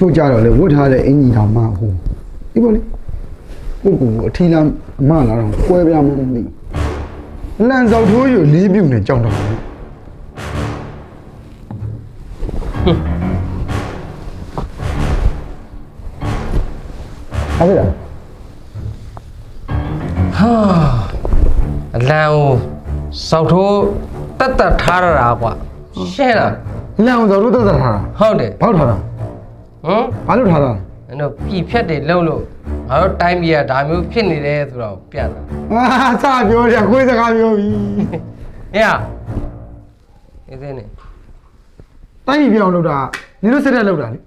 ချို့ကြတော့လေဝတ်ထားတဲ့အင်ကြီးတောင်မှဟိုဒီပေါ်လေကိုကိုကိုအထီလာအမလာတော့ကွဲပြားမှုမသိဘူးလန်စောက်ထိုးရလေးပြုတ်နေကြောင်တော့တယ်အဲ့ဒါဟာအလံကိုစောက်ထိုးတက်တက်ထားရတာကွာရှင်းလားလန်စောက်ထိုးတက်တက်ထားတာဟုတ်တယ်ဘောက်ထားတာ ဟမ်ဘာလို့ထားတာအဲ့တော့ပြည်ဖြတ်တယ်လှုပ်လို့ငါတို့တိုင်းပြည်ကဒါမျိုးဖြစ်နေတယ်ဆိုတော့ပြတာအာစပြောတယ်ခွေးစကားပြောပြီဟဲ့အေးသေးနေတိုင်းပြည်ပြောင်းလို့တာနင်တို့စစ်တဲ့လောက်တာလေ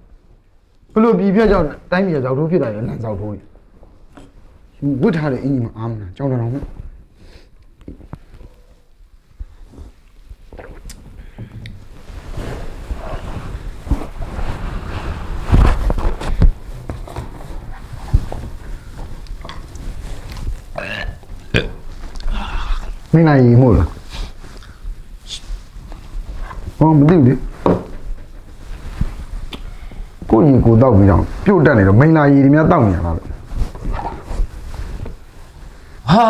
ဘလို့ပြည်ပြတ်ကြောင့်တိုင်းပြည်ကဇောက်ထိုးဖြစ်တာရလန်ဇောက်ထိုးကြီးဝတ်ထားတဲ့အင်ကြီးမအားမနာကြောင်တော်တော် မဲ့မင်းနိုင်ရီမို့လားဟောမသိဘူးလေကိုကြီးကိုတောက်ပြီးတော့ပြုတ်တက်နေတော့မိန်လာရီတွေများတောက်နေရတာလို့ဟာ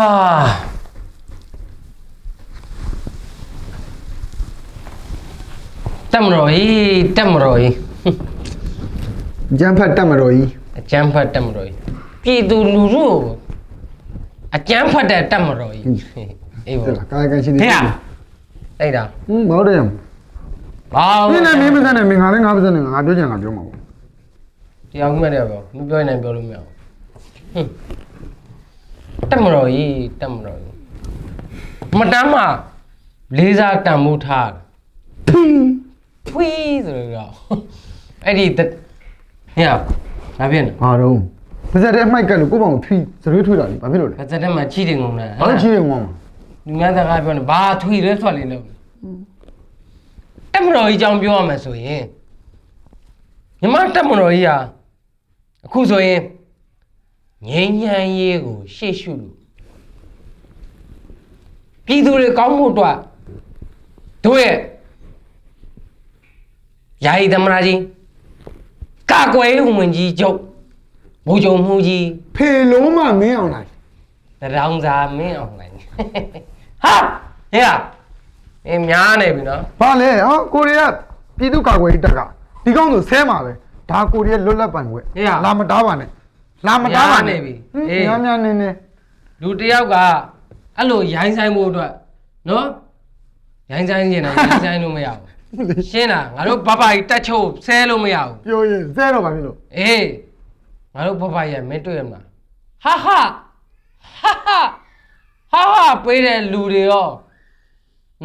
တက်မတော်ကြီးတက်မတော်ကြီးကျန်းဖတ်တက်မတော်ကြီးအကျန်းဖတ်တက်မတော်ကြီးပြည်သူလူထုကိုအကျန်းဖတ်တဲ့တက်မတော်ကြီး အေးဟုတ်ပါလားကာယကံရှင်ဟဲ့တွေအဲ့ဒါဟင်းဘောတယ်ဘာမင်းနဲ့မင်းမစနဲ့မင်းငါလည်းငါမစနဲ့ငါပြောချင်ငါပြောမှာပေါ့တရားဥမဲ့တယ်ပြောမပြောရင်လည်းပြောလို့မရဘူးဟွန်းတက်မတော်ကြီးတက်မတော်ကြီးမတမ်းမှလေးစားတန်မှုထားတယ်ဖီးဖွီးဆိုတော့အဲ့ဒီတက်ဟဲ့ဘာဖြစ်နေဘာတော့ပါဇက်တဲ့အမိုက်ကလို့ကိုယ့်ဘောင်ဖီးစရွေးထွေးတာလေဘာဖြစ်လို့လဲဘာစတဲ့မှာချီတယ်ငုံလားဘာလို့ချီးရင်ငေါမှာ လူများစကားပြောနေဘာထွီလဲထွက်လေလို့တက်မတော်ကြီးအကြောင်းပြောရမယ်ဆိုရင်ညီမတက်မတော်ကြီးဟာအခုဆိုရင်ငိမ့်ညမ်းရေးကို ရှေ့ရှုလို့ပြည်သူတွေကောင်းမှုအတွက်တို့ရဲ့ယာယီသမရာကြီးကာကွယ်ရေးဝန်ကြီးချုပ်ဘိုးချုပ်မှုကြီးဖေလုံးမမင်းအောင်လိုက်တရောင်စာမင်းအောင်လိုက် ဟာဟဲ့အင်းများနေပြီနော်ဘာလဲဟောကိုရီးယားပြည်သူ့ကာကွယ်ရေးတပ်ကဒီကောင်းဆိုဆဲမှာပဲဒါကိုရီးယားလွတ်လပ်ပိုင်ခွင့်လာမတားပါနဲ့လာမတားပါနဲ့များများနေနေလူတစ်ယောက်ကအဲ့လိုရိုင်းဆိုင်ဖို့အတွက်နော်ရိုင်းဆိုင်နေတာရိုင်းဆိုင်လို့မရဘူးရှင်းလားငါတို့ဘဘကြီးတက်ချုပ်ဆဲလို့မရဘူးပြောရင်ဆဲတော့ပါပြီလို့အေးငါတို့ဘဘကြီးကမင်းတွေ့ရမလားဟာဟာဟာဟာ ဟာဟာပေးတဲ့လူတွေရော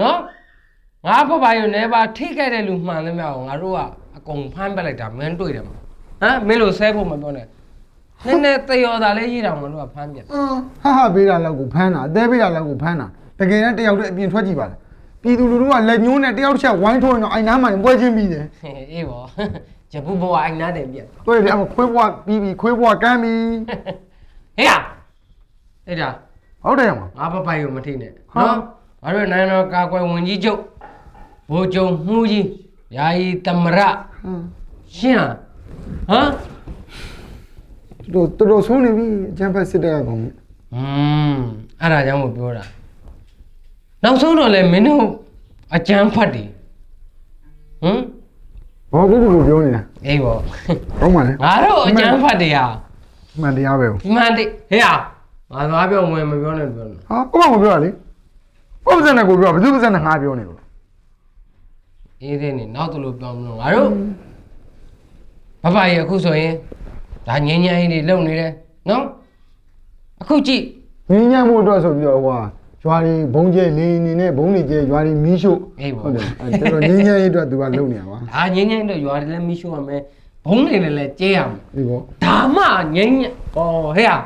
နော်ငါဘဘကြီးကိုနေပါထိခိုက်တဲ့လူမှန်သမျှကိုငါတို့ကအကုန်ဖမ်းပက်လိုက်တာမင်းတွေ့တယ်မလားဟမ်မင်းလို့ဆဲဖို့မပြောနဲ့နည်းနည်းတယောတာလေးရေးတော့ငါတို့ကဖမ်းပြတယ်ဟာဟာပေးတာလောက်ကိုဖမ်းတာအသေးပေးတာလောက်ကိုဖမ်းတာတကယ်တမ်းတယောက်တည်းအပြင်ထွက်ကြည့်ပါလားပြည်သူလူထုကလက်ညှိုးနဲ့တယောက်တစ်ချက်ဝိုင်းထိုးရင်တော့အိုင်နားမှာပွဲချင်းပြီးတယ်အေးဗောဂျပူဘဝအိုင်နာတယ်ပြက်တွေ့တယ်အမခွေးဘွားပြီးပြီးခွေးဘွားကမ်းပြီးဟေးရအဲ့ဒါ ဟုတ်တယ်မငါပပိုင်ကိုမထိနဲ့ဟာနော်ငါတို့နိုင်ငံတော်ကာကွယ်ဝင်ကြီးချုပ်ဘိုးချုပ်မှုကြီးယာယီသမရရှင်းလားဟမ်တို့တော်တော်ဆုံးနေပြီအချမ်းဖက်စစ်တပ်ကကောင်อืมအဲ့ဒါကြောင့်မပြောတာနောက်ဆုံးတော့လေမင်းတို့အကြမ်းဖတ်တယ်ဟမ်ဘောကိုကိုပြောနေတာအေးဗောဟုတ်ပါလေငါတို့အကြမ်းဖတ်တယ်ဟာမှန်တရားပဲဒီမှန်တယ်ဟေးဟာ ငါသွားပြောဝင်မပြောနဲ့ပြောနဲ့ဟာကိုမမပြောရလေကိုပါစံနဲ့ကိုပြောဘယ်သူပါစံနဲ့ငါပြောနေလို့အေးသေးနေနောက်တလို့ပြောမလို့ငါတို့ဘဘကြီးအခုဆိုရင်ဒါငင်းငင်းကြီးတွေလုံနေတယ်နော်အခုကြည့်ငင်းညံ့မှုအတွက်ဆိုပြီးတော့ဟိုဟာရွာတွေဘုံကျဲလေးနေနဲ့ဘုံတွေကျဲရွာတွေမီးရှို့အေးပေါ့ဟုတ်တယ်အဲ့တော်တော်ငင်းညံ့ရေးအတွက်သူကလုံနေရပါဒါငင်းငင်းတော့ရွာတယ်လည်းမိရှို့ရမယ်ဘုံနေလည်းလည်းကျဲရမယ်ဒီပေါ့ဒါမှငင်းငင်းဩဟဲ့ဟာ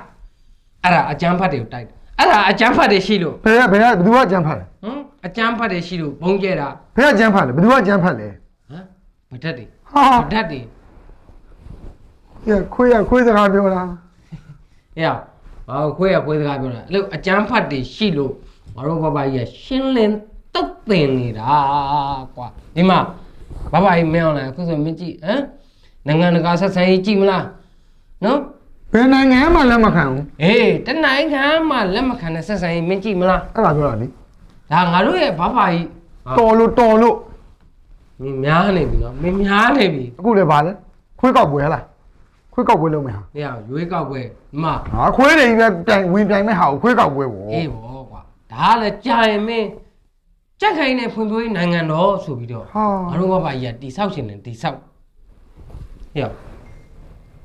အဲ့ဒါအကြမ်းဖတ်တွေကိုတိုက်တယ်အဲ့ဒါအကြမ်းဖတ်တွေရှိလို့ဘယ်ကဘယ်ကဘယ်သူကကြမ်းဖတ်လဲဟမ်အကြမ်းဖတ်တွေရှိလို့ဘုံကျဲတာဘယ်ကကြမ်းဖတ်လဲဘယ်သူကကြမ်းဖတ်လဲဟမ်ဗဒတ်တွေဟာဗဒတ်တွေရခွေးရခွေးစကားပြောတာဟဲ့ဟာခွေးရခွေးစကားပြောတာအဲ့လိုအကြမ်းဖတ်တွေရှိလို့ငါတို့ဘဘကြီးကရှင်းလင်းတုတ်တင်နေတာကွာဒီမှာဘဘကြီးမင်းအောင်လဲအခုဆိုမင်းကြည့်ဟမ်နိုင်ငံတကာဆက်ဆံရေးကြည့်မလားနော် ဘယ်နိုင်ငံမှလက်မခံဘူးအေးတနိုင်ငံမှလက်မခံတဲ့ဆက်ဆံရေးမင်းကြည့်မလားအဲ့ဒါပြောတာလေဒါငါတို့ရဲ့ဘာဖာကြီးဟာတော်လို့တော်လို့မင်းများနေပြီနော်မင်းများနေပြီအခုလည်းဗာလဲခွေးကောက်ပွဲဟလားခွေးကောက်ပွဲလုပ်မယ်ဟာနေရရွေးကောက်ပွဲမဟာခွေးတွေကြီးပဲတိုင်ဝင်ပြိုင်မဲ့ဟာကိုခွေးကောက်ပွဲဗောအေးဘောကွာဒါကလည်းကြာရင်မင်းကြက်ခိုင်နဲ့ဖွံ့ဖြိုးရေးနိုင်ငံတော်ဆိုပြီးတော့ဟာငါတို့ဘာဖာကြီးကတိဆောက်ရှင်တယ်တိဆောက်ဟေ့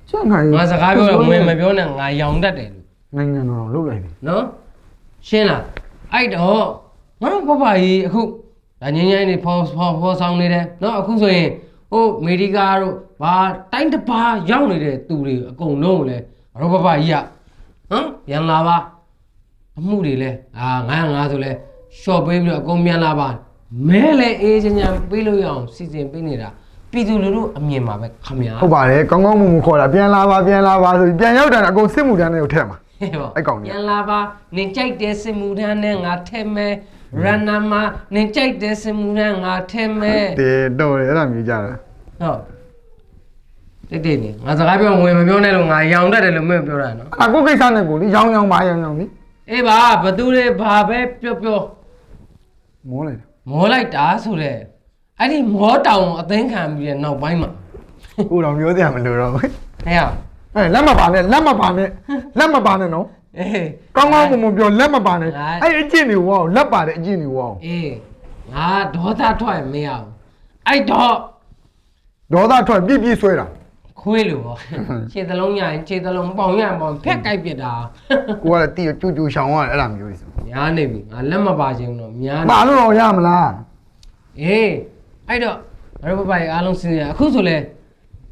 ကျန်ခိုင်ငါစကားပြောတော့ဝင်မပြောနဲ့ငါရောင်တတ်တယ်လို့နိုင်ငံတော်လုပ်လိုက်ပြီနော်ရှင်းလားအဲ့တော့ငါတို့ဘဘကြီးအခုဒါငင်းငင်းနေဖော်ဖော်ဖော်ဆောင်နေတယ်နော်အခုဆိုရင်ဟိုအမေရိကတို့ဘာတိုင်းတစ်ပါးရောက်နေတဲ့သူတွေအကုန်လုံးကိုလည်းငါတို့ဘဘကြီးကဟမ်ပြန်လာပါအမှုတွေလဲအာ905ဆိုလဲရှော့ပေးပြီးတော့အကုန်ပြန်လာပါမဲလဲအေးချမ်းချမ်းပေးလို့ရအောင်စီစဉ်ပေးနေတာ ပြည်သူလူထုအမြင်မှာပဲခမရဟုတ်ပါတယ်ကောင်းကောင်းမွန်မွန်ခေါ်တာပြန်လာပါပြန်လာပါဆိုပြီးပြန်ရောက်တာအကုန်စစ်မှုတန်းတွေကိုထည့်မှာဟဲ့ပေါ့အဲ့ကောင်ကြီး ပြန်လာပါနင်ကြိုက်တဲ့စင်မူထမ်းနဲ့ငါထဲမဲရန်နာမှာနင်ကြိုက်တဲ့စင်မူထမ်းငါထဲမဲတေတော့တယ်အဲ့ဒါမျိုးကြတယ်ဟုတ်တိတ်တိတ်နေငါစကားပြောဝင်မပြောနဲ့လို့ငါရောင်တတ်တယ်လို့မင်းပြောတာနော်အခုကိစ္စနဲ့ကိုလေရောင်းရောင်းပါရောင်းရောင်းလေအေးပါဘသူတွေဘာပဲပြောပြောမောလိုက်တယ်မောလိုက်တာဆိုတဲ့ အဲ့ဒီမောတောင်အသိခံပြီးတဲ့နောက်ပိုင်းမှာကိုတော်မျိုးတရားမလို့တော့ဘူးဟဲ့ရအဲလက်မပါနဲ့လက်မပါနဲ့လက်မပါနဲ့နော်အေးကောင်းကောင်းမွန်မွန်ပြောလက်မပါနဲ့ဟာအဲ့အကျင့်တွေဝေါလက်ပါတဲ့အကျင့်တွေဝေါအေးငါဒေါသထွက်ရင်မရဘူးအဲ့တော့ဒေါသထွက်ပြည့်ပြည့်ဆွဲတာခွေးလို့ပေါ့ခြေသလုံးရရင်ခြေသလုံးပေါင်ရရင်ပေါင်ဖက်ကြိုက်ပြစ်တာကိုကလည်းတီးကျူကျူရှောင်းရတယ်အဲ့ဒါမျိုးတွေဆိုများနေပြီငါလက်မပါခြင်းတော့များနေပါလို့တော့ရမလားအေး အဲ့တော့ငါတို့ဘဘကြီးအားလုံးစဉ်းစားအခုဆိုလဲ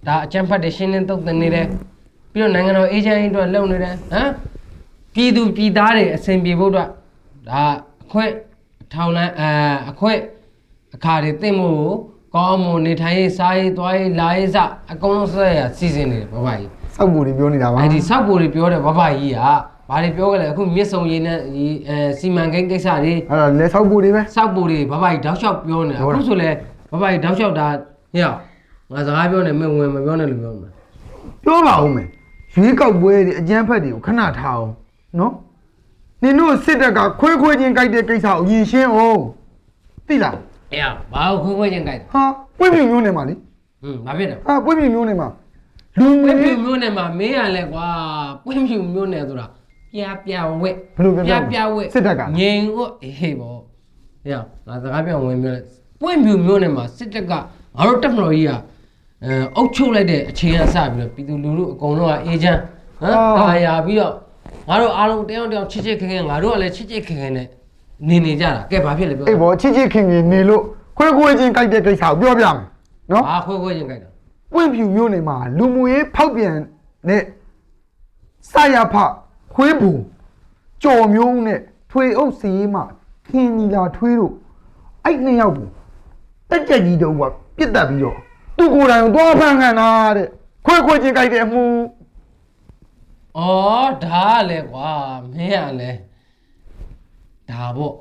ဒါအချမ်းဖတ်တဲ့ရှင်းလင်းတုတ်တင်နေတယ်ပြီးတော့နိုင်ငံတော်အေဂျင့်အအတွက်လုပ်နေတယ်ဟမ်ပြည်သူပြည်သားတွေအစဉ်ပြေဖို့အတွက်ဒါအခွင့်ထောင်လန်းအအခွင့်အခါတွေသိမ့်ဖို့ကောင်းမွန်နေထိုင်ရေးစားရေးသွားရေးလာရေးစအကုန်လုံးဆက်ရစီစဉ်နေတယ်ဘဘကြီးစောက်ပူတွေပြောနေတာပါအဲ့ဒီစောက်ပူတွေပြောတယ်ဘဘကြီးကဘာတွေပြောကြလဲအခုမြစ်ဆုံရည်နဲ့ဒီအဲစီမံကိန်းကိစ္စတွေအဲ့ဒါလဲစောက်ပူတွေပဲစောက်ပူတွေဘဘကြီးတောက်လျှောက်ပြောနေဟုတ်လားအခုဆိုလဲ ဘဘကြီးတောက်လျှောက်တာဟေ့ရငါစကားပြောနေမင်းဝင်မပြောနဲ့လို့ပြောမှာပြောပါဦးမယ်ရွေးကောက်ပွဲတွေအကြမ်းဖက်တွေကိုခဏထားအောင်နော်နင်တို့စစ်တပ်ကခွဲခွဲချင်းကြိုက်တဲ့ကိစ္စကိုရင်ရှင်းအောင်သိလားအေးရဘာလို့ခွေးခွေးချင်းကြိုက်တယ်ဟာပွင့်ပြမျိုးနေမှာလေဟွန်းဘာဖြစ်တယ်ဟာပွင့်ပြမျိုးနေမှာလူပွမျိုးင့်ဖြူတွေမျိုးနဲ့မှာမင်းရလဲကွာပွင့်ဖြူမျိုးနဲ့ဆိုတာပြပြဝက်ဘယ်လိုပြပြပြဝက်စစ်တပ်ကငိန်ဝက်အေးပေါ့ဟေ့ရငါစကားပြောဝင်ပြောလဲ ပွင့်ဖြူမျိုးနဲ့မှာစစ်တပ်ကငါတို့တက်မတော်ကြီးကအဲအုပ်ချုပ်လိုက်တဲ့အချိန်ကစပြီးတော့ပြည်သူလူထုအကုန်လုံးကအေဂျင့်ဟမ်တာယာပြီးတော့ငါတို့အားလုံးတယောက်တယောက်ချစ်ချစ်ခင်ခင်ငါတို့ကလည်းချစ်ချစ်ခင်ခင်နဲ့နေနေကြတာကဲဘာဖြစ်လဲပြောအေးဘောချစ်ချစ်ခင်ခင်နေလို့ခွဲခွဲချင်းကြိုက်တဲ့ကိစ္စကိုပြောပြမယ်နော်ဘာခွဲခွဲချင်းကြိုက်တာပွင့်ဖြူမျိုးနေမှာလူမှုရေးဖောက်ပြန်တဲ့စရဖခွေးဘူးကြော်မျိုးနဲ့ထွေအုပ်စီးမှခင်နီလာထွေးတို့အဲ့နှစ်ယောက်ဘူး တက်ကြက်ကြီးတို့ကပြစ်တက်ပြီးတော့သူ့ကိုယ်တိုင်ကိုသွားဖန်ခံတာတဲ့ခွဲခွဲချင်းကြိုက်တဲ့အမှုဩဒါကလည်းကွာမင်းကလည်းဒါပေါ့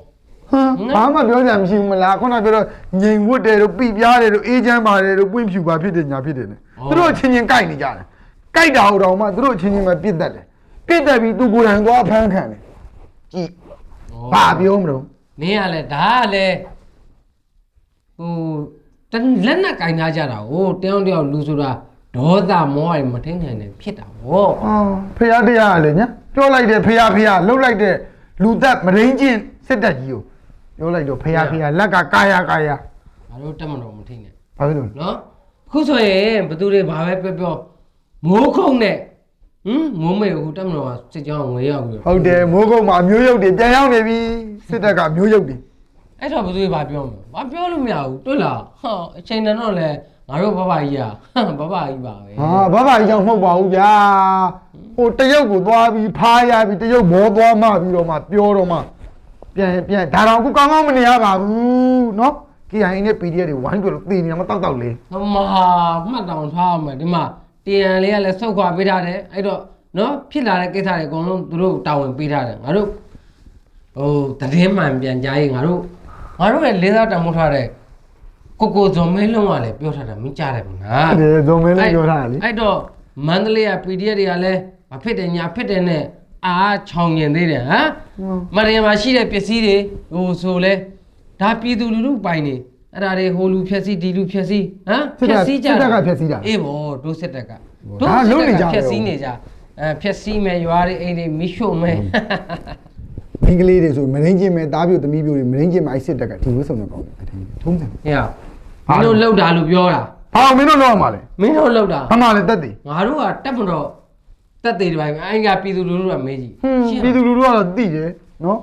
ဟမ်ဘာမှပြောကြမရှိဘူးမလားခုနပြောတော့ငြိမ်ဝတ်တယ်တို့ပြပြားတယ်တို့အေးချမ်းပါတယ်တို့ပွင့်ဖြူပါဖြစ်တယ်ညာဖြစ်တယ်နဲ့သူတို့ချင်းချင်းကြိုက်နေကြတယ်ကြိုက်တာဟိုတော့မှသူတို့ချင်းချင်းပဲပြစ်တက်တယ်ပြစ်တက်ပြီးသူကိုယ်တိုင်သွားဖန်ခံတယ်ကြည့်ဩဘာပြောမလို့မင်းကလည်းဒါကလည်း ဟိုတန်လက်နဲ့ကင်ထားကြတာဟိုတယောက်တယောက်လူဆိုတာဒေါသမောရမထင်းနိုင်တယ်ဖြစ်တာဗောအော်ဖះတရားကလည်းညာပြောလိုက်တယ်ဖះဖះလှုပ်လိုက်တဲ့လူသက်မရင်းချင်းစစ်တက်ကြီးကိုပြောလိုက်တော့ဖះဖះလက်ကကာယကာယငါတို့တက်မတော်မထင်းနဲ့ဘာဖြစ်လို့လဲနော်အခုဆိုရင်ဘသူတွေဘာပဲပြောပြောမိုးခုံနဲ့ဟမ်မိုးမေကိုတက်မတော်ကစစ်ကြောင်းဝင်ရောက်ပြီးဟုတ်တယ်မိုးကုတ်မှာမျိုးရုပ်တွေပြန်ရောက်နေပြီစစ်တက်ကမျိုးရုပ်တွေ အဲ့တော့ဘသူတွေဘာပြောမလဲဘာပြောလို့မရဘူးတွေ့လားဟာအချိန်တန်တော့လဲငါတို့ဘဘကြီးอ่ะဘဘကြီးပါပဲ ဟာဘာဘာကြီးကြောင့်မဟုတ်ပါဘူးဗျာဟိုတရုတ်ကိုသွားပြီးဖားရပြီးတရုတ်ဘောသွားမှပြီးတော့မှပြောတော့မှပြန်ပြန်ဒါတော့အခုကောင်းကောင်းမနေရပါဘူးเนาะ KIA နဲ့ PDF တွေဝိုင်းကြလို့တည်နေမှာတောက်တောက်လေး ဟမဟာမှတ်တောင်ထားအောင်မယ်ဒီမှာတရန်လေးကလည်းစုတ်ခွာပေးထားတယ်အဲ့တော့နော်ဖြစ်လာတဲ့ကိစ္စတွေအကုန်လုံးသူတို့တာဝန်ပေးထားတယ်ငါတို့ဟိုတည်င်းမှန်ပြန်ကြားရေးငါတို့ ငါတို့ရဲ့လေးစားတံမိုးထားတဲ့ကိုကိုဇော်မဲလုံးကလည်းပြောထားတာမင်းကြားတယ်မလားတယ်ဇုံမင်းလည်းပြောထားတယ်လေအဲ့တော့မန္တလေးက PDF တွေကလည်းမဖြစ်တယ်ညာဖြစ်တယ်နဲ့အားချောင်ကျင်သေးတယ်ဟမ်မရယာမှာရှိတဲ့ပစ္စည်းတွေဟိုဆိုလဲဒါပြည်သူလူထုပိုင်နေအဲ့ဒါတွေဟိုလူဖြက်စီးဒီလူဖြက်စီးဟမ်စစ်တပ်စစ်တပ်ကဖျက်ဆီးတာအေးဗောတို့စစ်တပ်ကဒါလုံနေကြတယ်ဖြက်စီးနေကြအဲဖြက်စီးမယ်ရွာတွေအိမ်တွေမိရှို့မယ် မိန်းကလေးတွေဆိုမရင်းကျင်မဲ့တားပြိုသမီးပြိုတွေမရင်းကျင်မဲ့အဲ့စစ်တက်ကဒီလိုဆုံးတော့ပေါ့ထုံးတယ်ဟဲ့မင်းတို့လောက်တာလို့ပြောတာဟာမင်းတို့လောက်ရမှာလေမင်းတို့လောက်တာမှန်ပါလေတက်တယ်ငါတို့ကတက်မတော့တက်သေးတယ်ဗျအဲ့ကပြည်သူလူထုကမေးကြီးပြည်သူလူထုကတော့သိတယ်နော်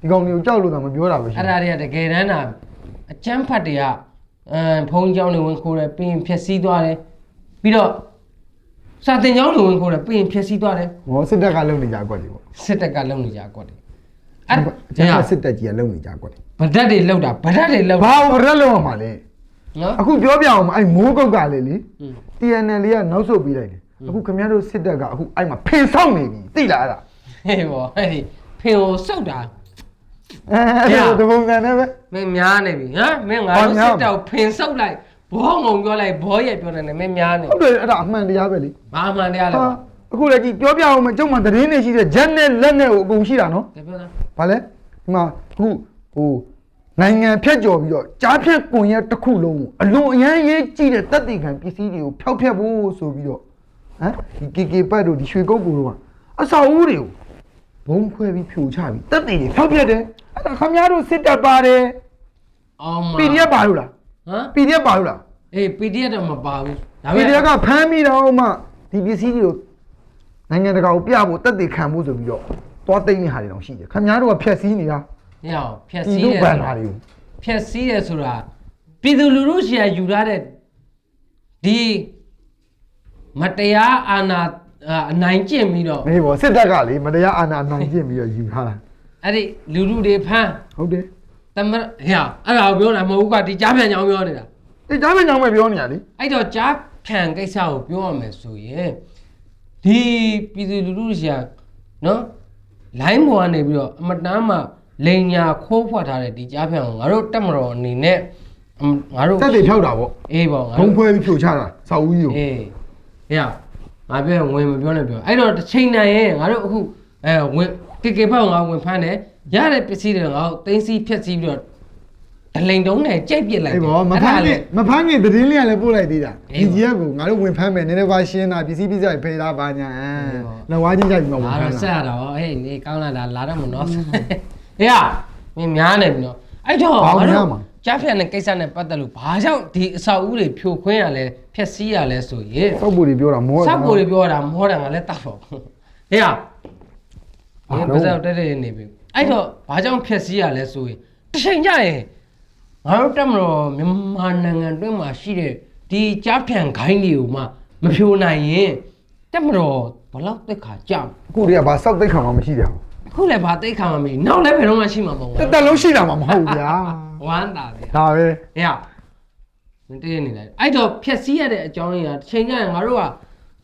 ဒီကောင်တွေကိုကြောက်လို့တော့မပြောတာပဲရှိအဲ့ဒါတွေကတကယ်တမ်းတာအကျန်းဖတ်တွေကအဲဖုံးကြောင်းတွေဝင်ခိုးတယ်ပြင်ဖြက်စီးသွားတယ်ပြီးတော့စာတင်ကြောင်းတွေဝင်ခိုးတယ်ပြင်ဖြက်စီးသွားတယ်ဟောစစ်တပ်ကလုံနေကြအကွက်တွေပေါ့စစ်တပ်ကလုံနေကြအကွက်တွေ အဲ့အဲ့ဒါဒါစစ်တပ်ကြီးကလုံနေကြကွက်တွေဗဒတ်တွေလောက်တာဗဒတ်တွေလောက်ဘာအောင်ရက်လုံရမှာလဲနော်အခုပြောပြအောင်အဲ့မိုးကုတ်ကလေလေอืม TNL လေးကနောက်ဆုတ်ပြီးလိုက်တယ်အခုခင်ဗျားတို့စစ်တပ်ကအခုအဲ့မှာဖင်ဆောင်နေပြီသိလားအဲ့ဒါဟေးဘောဟဲ့ဒီဖင်ကိုစုတ်တာအဲအဲ့ဒါဒီပုံစံနဲ့ပဲမင်းများနေပြီဟမ်မင်းငါဘာတို့များစစ်တပ်ကိုဖင်စုတ်လိုက်ဘောငုံပြောလိုက်ဘောရဲ့ပြောတယ်နဲ့မင်းများနေဟုတ်တယ်အဲ့ဒါအမှန်တရားပဲလေဘာမှန်တရားလဲဟာ အခုလည်းကြည့်ပြောပြအောင်မကျုံမှသတင်းနေရှိတဲ့ဂျက်နဲ့လက်နဲ့ကိုအကုန်ရှိတာနော်တပြောတာ။ဘာလဲဒီမှာအခုဟိုနိုင်ငံဖြတ်ကျော်ပြီးတော့ကြားဖြတ်ကွန်ရက်တစ်ခုလုံးကိုအလွန်အရန်ရေးကြည့်တဲ့တပ်တည်ခံပစ္စည်းတွေကိုဖျောက်ဖျက်ဖို့ဆိုပြီးတော့ဟမ်ဒီ KK ပတ်တို့ဒီရွှေကုတ်ကူတို့ကအဆောက်အဦတွေကိုဘုံခွဲပြီးဖြိုချပြီးတပ်တည်တွေဖျောက်ဖျက်တယ်အဲ့ဒါခမများတို့စစ်တပ်ပါတယ်အောင်မ PDF ပါလို့လားဟမ် PDF ပါလို့လား အေး PDF တော့မပါဘူးဒါပေမဲ့ PDF ကဖမ်းပြီးတော့မှဒီပစ္စည်းတွေကို နိုင်ငံတကာကိုပြဖို့တပ်တည်ခံဖို့ဆိုပြီးတော့သွားသိမ်းနေဟာတွေတောင်ရှိတယ်ခမများတို့ကဖျက်ဆီးနေတာညောင်ဖြက်ဒီစီးလိုတယ်ဘန်ဆိုတာနာတွေကိုဖြက်စီးတယ်ဆိုတာပြည်သူလူထုရှီယာယူထားတဲ့ဒီမတရားအာဏာအာအနိုင်ကျင့်ပြီးတော့မေးပေါ့စစ်တပ်ကလေမတရားအာဏာနိုင်ကျင့်ပြီးတော့ယူထားတာအဲ့ဒီလူထုတွေဖမ်းဟုတ်တယ်တမဟဲ့အဲ့ဒါကိုပြောတာမဟုတ်ဘူးကဒီကြားပြန်ကြောင်ပြောနေတာဒီကြားမညောင်းပဲပြောနေရလေအဲ့တော့ကြားခံကိစ္စကိုပြောရမယ်ဆိုရင် ဒီပြည်သူလူထုရှီယာနော်လိုင်းပေါ်ကနေပြီးတော့အမတန်းမှလိန်ညာခိုးဖွက်ထားတဲ့ဒီကြားပြန်ကိုငါတို့တက်မတော်အနေနဲ့အမငါတို့တက်တွေဖြောက်တာပေါ့အေးပေါ့ငါဘုံတို့ဖွဲပြီးဖြိုချတာစာဦးကြီးကိုအေးဟေ့ငါပြောရင်ဝင်မပြောနဲ့ပြောအဲ့တော့တစ်ချိန်နိုင်ရင်ငါတို့အခုအဲဝင်ကေကေဖောက်ငါဝင်ဖမ်းတယ်ရတဲ့ပစ္စည်းတွေငါတို့တင်းစီဖြက်စီးပြီးတော့ ဒလိန်တုံးနဲ့ကြိတ်ပစ်လိုက်အေးပေါ့မဖမ်းခင်မဖမ်းခင်သတင်းလေးကလည်းပို့လိုက်သေးတာအေးဒီပေါ့ကြီးကကိုငါတို့ဝင်ဖမ်းမယ်နည်းနည်းပါရှင်းတာပစ္စည်းပစ္စည်းတွေဖေးတာပါညာအေးပေါ့လက်ဝါးချင်းကြိုက်ပြီးမှဝင်ငါဖတော့မ်းဆက်တာရတော့ဟေးနေကောင်းလာတာလာတော့မနော်ဟေးမင်းများနေပြီနော်အဲ့တော့ငါတို့ကြားဖြတ်တဲ့ကိစ္စနဲ့ပတ်သက်လို့ဘာကြောင့်ဒီအဆောက်အဦတွေဖြိုခွင်းရလဲဖြက်စီးရလဲဆိုရင်စောက်ပူတွေပြောတာမောစပ်ကိုတွေပြောတာမောတယ်ငါလည်းတတ်တော့ဟေးဒီပါဇက်တက်တက်နေပြီအဲ့တော့ဘာကြောင့်ဖြက်စီးရလဲဆိုရင်တစ်ချိန်ကျရင် ငါတို့တက်မလို့မြန်မာနိုင်ငံတွင်းမှာရှိတဲ့ဒီကြားဖြန်ခိုင်းတွေကိုမှမဖြိုနိုင်ရင်တက်မလို့ဘလောက်တက်ခါကြမအခုတည်းကဘာစောက်သိတ်ခံမှမရှိတယ်ခုလည်းဘာတိတ်ခါမှမပြီးနောက်လည်းဘယ်တော့မှရှိမှာမဟုတ်တက်ဘူးတက်လုံးရှိတာမှမဟုတ်ဗျာဝမ်းသာတယ် ဒါပဲဟဲ့မင်းတည့်နေလိုက်အဲ့တော့ဖြက်စီးရတဲ့အကြောင်းရင်းကတစ်ချိန်ကျရင်ငါတို့က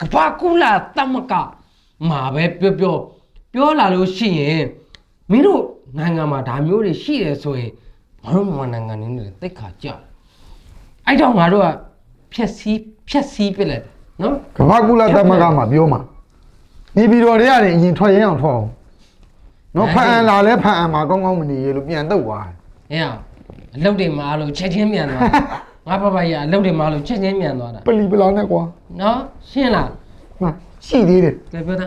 ကဘာကူလာတမကမှာပဲပြောပြောပြောလာလို့ရှိရင်မင်းတို့နိုင်ငံမှာဒါမျိုးတွေရှိတယ်ဆိုရင် ငါတို့မြန်မာနိုင်ငံနေနဲ့တိတ်ခါကြတယ်အဲ့တော့ငါတို့ကဖြက်စီးဖြက်စီးပြစ်လိုက်တယ်နော်ကမ္ဘာကုလသမဂ္ဂမှာပြောမှာနေပြည်တော်တွေရတယ်အရင်ထွက်ရင်အောင်ထွက်အောင်နော်ဖန်အန်လာလဲဖန်အန်မှာကောင်းကောင်းမနေရလို့ပြန်တော့သွားတယ်ဟဲ့အလုပ်တွေမှာလို့ချက်ချင်းမြန်သွားငါဘဘကြီးကအလုပ်တွေမှာလို့ချက်ချင်းမြန်သွားတာပလီပလာနဲ့ကွာနော်ရှင်းလားဟာရှိသေးတယ်ကဲပြောတာ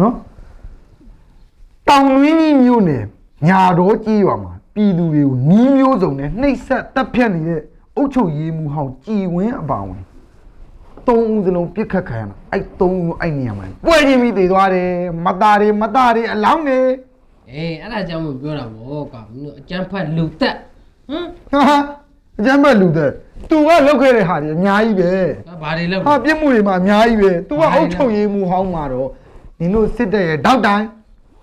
နော်တောင်ရင်းကြီးမျိုးနယ်ညာတော်ကြီးရွာမှာ ပြည်သူတွေကိုနီးမျိုးစုံနဲ့နှိပ်စက်တပ်ဖြတ်နေတဲ့အုတ်ချုပ်ရေးမှုဟောင်းကြည်ဝင်းအပါဝင်သုံးဦးစလုံးပြစ်ခတ်ခံရတာအဲ့သုံးဦးအဲ့နေရာမှာပွဲချင်းပြီးတည်သွားတယ်မသားတွေမသားတွေအလောင်းတွေအေးအဲ့ဒါကြောင့်မပြောတာဗောကွာမင်းတို့အကျန်းဖတ်လူတက်ဟမ်ဟာဟာအကျမ်းဘက်လူတဲ့သူကလောက်ခဲ့တဲ့ဟာတွေအများကြီးပဲဘာတွေလုပ်ဟာပြစ်မှုတွေမှာအများကြီးပဲသူကအုတ်ချုပ်ရေးမှုဟောင်းမှာတော့နင်တို့စစ်တဲ့ရဲ့တောက်တိုင်း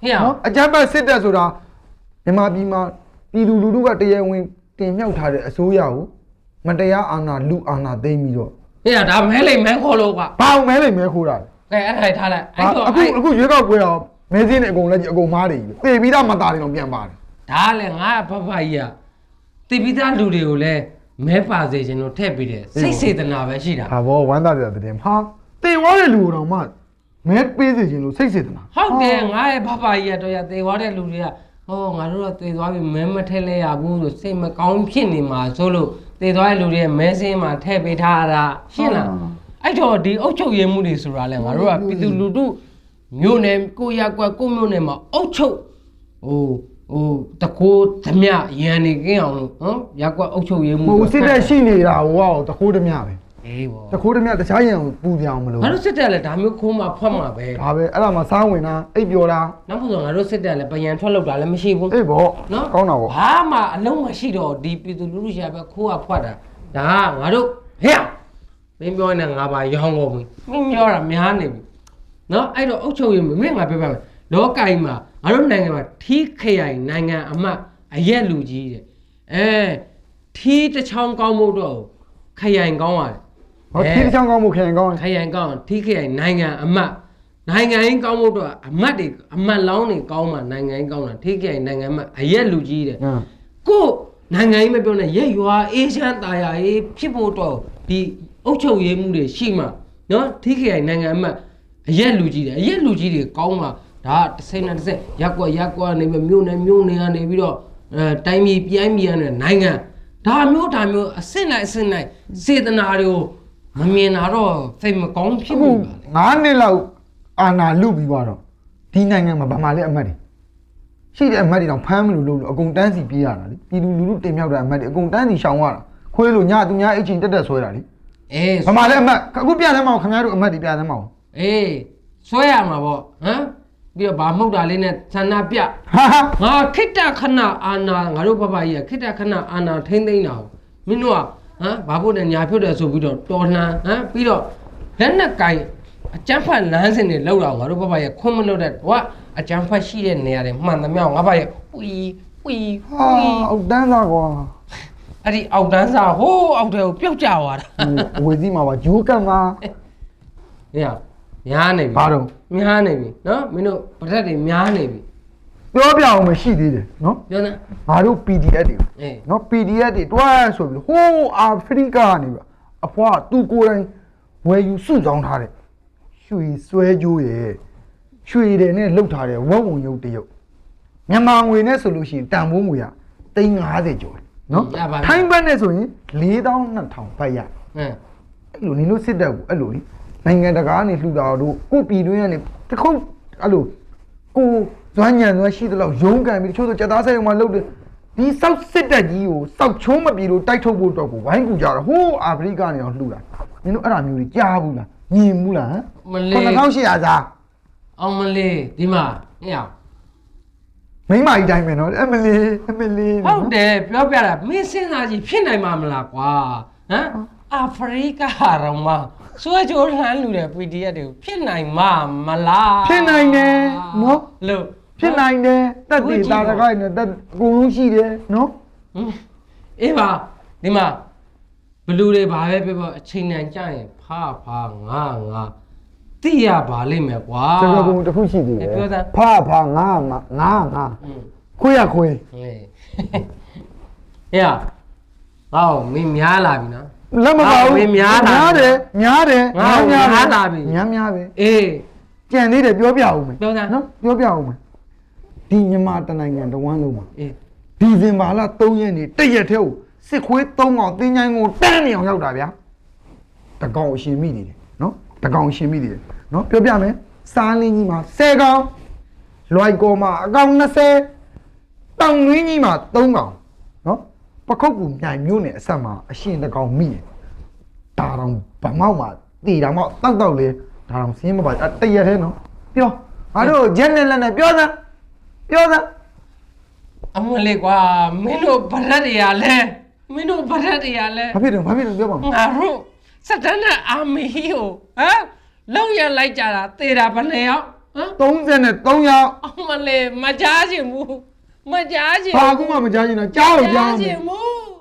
ဟဲ့နော်အကြမ်းဖက်စစ်တပ်ဆိုတာမြန်မာပြည်မှာ ပြည်သူလူထုကတရားဝင်တင်မြှောက်ထားတဲ့အစိုးရကိုမတရားအာဏာလူအာဏာသိမ်းပြီးတော့ဟဲ့ဒါမဲလိမ်မဲခေါ်လို့ကွာဘာအောင်မဲလိမ့်မဲခိုးတာလဲကဲအဲ့ဒါထားလိုက်အဲ့တော့အခုအခုရွေးကောက်ပွဲအောင်မဲစင်းနဲ့အကုန်လက်ကြီးအကုန်မားတယ်ကြီးပဲတေပြီးသားမသားတယ်တော့ပြန်ပါတယ်ဒါလည်းငါဘဘကြီးကတိပိသားလူတွေကိုလည်းမဲပါစေခြင်းတို့ထည့်ပြီးတယ်စိတ်စေတနာပဲရှိတာဟာဘောဝမ်းသာတဲ့တဲ့ဟာတေဝါတဲ့လူတော်မှမဲပေးစီခြင်းလို့စိတ်စေတနာဟုတ်တယ်ငါရဲ့ဘဘကြီးကတော့ရသေသွားတဲ့လူတွေက ဟောငါတို့ကသေသွားပြီမဲမထည့်လဲရဘူးဆိုစိတ်မကောင်းဖြစ်နေမှာဆိုလို့သေသွားတဲ့လူတွေရဲ့မဲစင်းမှာထည့်ပေးထားတာရှင်းလားအဲ့တော့ဒီအုတ်ချုပ်ရည်မှုတွေဆိုတာလဲငါတို့ကပြည်သူလူထုမြို့နယ်ကိုရက်ကွက်ကိုမြို့နယ်မှာအုတ်ချုပ်ဟိုဟိုတကိုးသမျှရန်နေကင်းအောင်လို့ဟမ်ရက်ကွက်အုတ်ချုပ်ရည်မှုဟိုစစ်တဲ့ရှိနေတာဟိုကတခိုးတမျှပဲ အေးပေါ့တခိုးတမျှတခြားရင်ကိုပူကြအောင်မလို့ငါတို့စစ်တပ်လည်းဒါမျိုးခိုးမှဖွက်မှာပဲဒါပဲအဲ့ဒါမှစားဝင်တာအိပ်ပျော်တာနောက်မှဆိုငါတို့စစ်တပ်လည်းပယံထွက်လောက်တာလည်းမရှိဘူးအေးဘောနော်ကောင်းတာပေါ့ဘာမှအလုံးမရှိတော့ဒီပြည်သူလူထုရှာပဲခိုးရဖွက်တာဒါကငါတို့ဟဲ့မင်းပြောနေငါပါရောင်းကုန်ပြီမင်းပြောတာများနေပြီနော်အဲ့တော့အုတ်ချုပ်ရမင်းငါပြောပြမယ်လောကကြီးမှာငါတို့နိုင်ငံမှာထီးခရိုင်နိုင်ငံအမတ်အရက်လူကြီးတဲ့အဲထီးတစ်ချောင်းကောင်းဖို့တော့ခရိုင်ကောင်းရတယ် ဟောထိတစ်ချောင်းကောင်းမှုခင်ကောင်းခရိုင်ကောင်းထီးခရိုင်နိုင်ငံအမတ်နိုင်ငံရင်းကောင်းဖို့တော့အမတ်တွေအမတ်လောင်းတွေကောင်းမှနိုင်ငံရင်းကောင်းတာထီးခရိုင်နိုင်ငံအမတ်အရက်လူကြီးတဲ့ဟမ်ကိုနိုင်ငံရေးမပြောနဲ့ရက်ရွာအေးချမ်းတာယာရေးဖြစ်ဖို့တော့ဒီအုတ်ချုပ်ရေးမှုတွေရှိမှနော်ထိခိုင်နိုင်ငံအမှအရက်လူကြီးတွေအရက်လူကြီးတွေကောင်းမှဒါကတစ်စိမ့်နဲ့တစ်စိမ့်ရက်ကွက်ရက်ကွက်နေပြီးမြို့နယ်မြို့နယ်ကနေပြီးတော့အဲတိုင်းပြည်ပြိုင်းပြည်ရတဲ့နိုင်ငံဒါမျိုးဒါမျိုးအစစ်လိုက်အစစ်လိုက်စေတနာတွေကို မမြင်တာတော့စိတ်မကောင်းဖြစ်အခုမိပါလေ9နှစ်လောက်အာနာလူပြီးသွားတော့ဒီနိုင်ငံမှာဗမာလည်းအမတ်တွေရှိတဲ့အမတ်တွေတော့ဖမ်းမလို့လို့အကုန်တန်းစီပြေးရတာလေပြည်သူလူထုတင်မြောက်တဲ့အမတ်တွေအကုန်တန်းစီရှောင်ရတာခွေးလို့ညသူများအချင်းတက်တက်ဆွဲတာလေအေးဗမာလည်းအမတ်အခုပြတယ်မအောင်ခင်ဗျားတို့အမတ်တွေပြတယ်မအောင်အေးဆွဲရမှာပေါ့ဟမ်ပြီးတော့ဗာမှုတ်တာလေးနဲ့ဆန္ဒပြဟာဟာငါခိတ္တခဏအာနာငါတို့ဘဘကြီးကခိတ္တခဏအာနာထိမ့်သိမ့်တာကိုမင်းတို့က ဟမ်ဘာဖို့လဲညာဖြုတ်တယ်ဆိုပြီးတော့တော်လှန်ဟမ်ပြီးတော့လက်နက်ကင်အကျန်းဖတ်လမ်းစဉ်တွေလောက်တော့ငါတို့ဘဘကြီးခွင့်မလို့တဲ့ဟိုကအကျန်းဖတ်ရှိတဲ့နေရာတွေမှန်သမျှငါဘကြီးဝီဝီဟာဝီအောက်တန်းသားကွာအဲ့ဒီအောက်တန်းစားဟိုးအောက်ထဲကိုပြုတ်ကျသွားတာဝေစီမှာပါဂျိုးကတ်မှာဟဲ့များနေပြီဘာတော့များနေပြီနော်မင်းတို့ဗရက်တွေများနေပြီ ပြောပြအောင်မရှိသေးတယ်နော်ပြောနေငါတို့ PDF တွေအေးနော် PDF တွေတွားဆိုပြီးဟိုးအာဖရိကကနေပြီးအဖွားသူကိုယ်တိုင်ဝယ်ယူစုဆောင်ထားတဲ့ရွှေဆွဲကြိုးရဲ့ရွှေတယ်နဲ့လှုပ်ထားတဲ့ဝက်ဝုံရုပ်တရုပ်မြန်မာငွေနဲ့ဆိုလို့ရှိရင်တန်ဖိုးငွေက350ကျော်တယ်နော်ထိုင်းဘတ်နဲ့ဆိုရင်4200ဘတ်ရဟမ်အဲ့လိုနင်တို့စစ်တပ်ကိုအဲ့လိုလေနိုင်ငံတကာကနေလှူတာတို့ကိုပြည်တွင်းကနေတခုတ်အဲ့လိုကို ဇွမ်းညံဇွမ်းရှိသလောက်ရုံးကန်ပြီးတချို့ဆိုကြက်သားဆိုင်မှာလှုပ်တယ်ဒီစောက်စစ်တပ်ကြီးကိုစောက်ချုံးမပြေလို့တိုက်ထုတ်ဖို့တော့ကိုဝိုင်းကူကြတော့ဟိုးအာဖရိကနေတော့လှူတာနင်တို့အဲ့ဒါမျိုးကြီးကြားဘူးလားမြင်ဘူးလားဟမ်မလေး 9800စားအောင်မလေးဒီမှာဟဲ့မိမကြီးတိုင်းပဲနော်အမလီအမလီဟုတ်တယ်ပြောပြတာမင်းစဉ်းစားကြည့်ဖြစ်နိုင်မှာမလားကွာဟမ်အာဖရိကရောင်မစွဲကြိုးလှမ်းလူတဲ့ PDF တွေကိုဖြစ်နိုင်မှာမလားဖြစ်နိုင်တယ်နော် လို့ ဖြစ်နိုင်တယ်တက်တည်တာတခိုင်းနဲ့တက်အကုန်လုံးရှိတယ်နော်ဟမ်အေးပါဒီမှာဘလူတွေဘာပဲပြောပြောအချိန်တန်ကြရင်ဖာဖာငါငါတိရပါလိမ့်မယ်ကွာ စကားပုံတစ်ခုရှိသေးတယ်ပြောသားဖာဖာငါမငါငါอืมခွေးရခွေးဟေးဟဲ့ဟောမင်းများလာပြီနော် လက်မပါဘူးငါဝင်များလာများတယ်များတယ်ငါဝင်များလာပြီများများပဲအေး ကြံသေးတယ်ပြောပြအောင်မယ်ပြောသားနော်ပြောပြအောင်မယ် ဒီမြန်မာတနိုင်ငံတဝန်းလုံးမှာအေးဒီဇင်ဘာလ3ရက်နေ့တရက်ထဲကိုစစ်ခွေး3ကောင်တင်းချိုင်းကိုတန်းနေအောင်ရောက်တာဗျာတကောင်အရှင်မိနေတယ်နော်တကောင်အရှင်မိနေတယ်နော်ပြောပြမယ်စားလင်းကြီးမှာ10ကောင်လွိုက်ကောမှာအကောင်20တောင်ရင်းကြီးမှာ3ကောင်နော်ပခုတ်ကူမြိုင်မျိုးနဲ့အဆက်မှာအရှင်တကောင်မိတယ်ဒါတော့ဗမောက်မှာတည်တာမောက်တောက်တောက်လေဒါတော့စင်းမပါတရက်ထဲနော်ပြောငါတို့ဂျက်နဲ့လက်နဲ့ပြောစမ်း ပြောစမ်းအမလေးကွာမင်းတို့ဗရက်တွေကလည်းမင်းတို့ဗရက်တွေကလည်းဘာဖြစ်တယ်ဘာဖြစ်တယ်ပြောပါဦးငါတို့စက်တန်းနဲ့အာမီကိုဟမ်လုံးရလိုက်ကြတာတေတာဘယ်နဲ့ရောက်ဟမ်33ယောက်အမလေးမကြားချင်ဘူးမကြားချင်ဘာကူမှမကြားချင်တာကြားလို့ကြားချမယ်င်ဘူး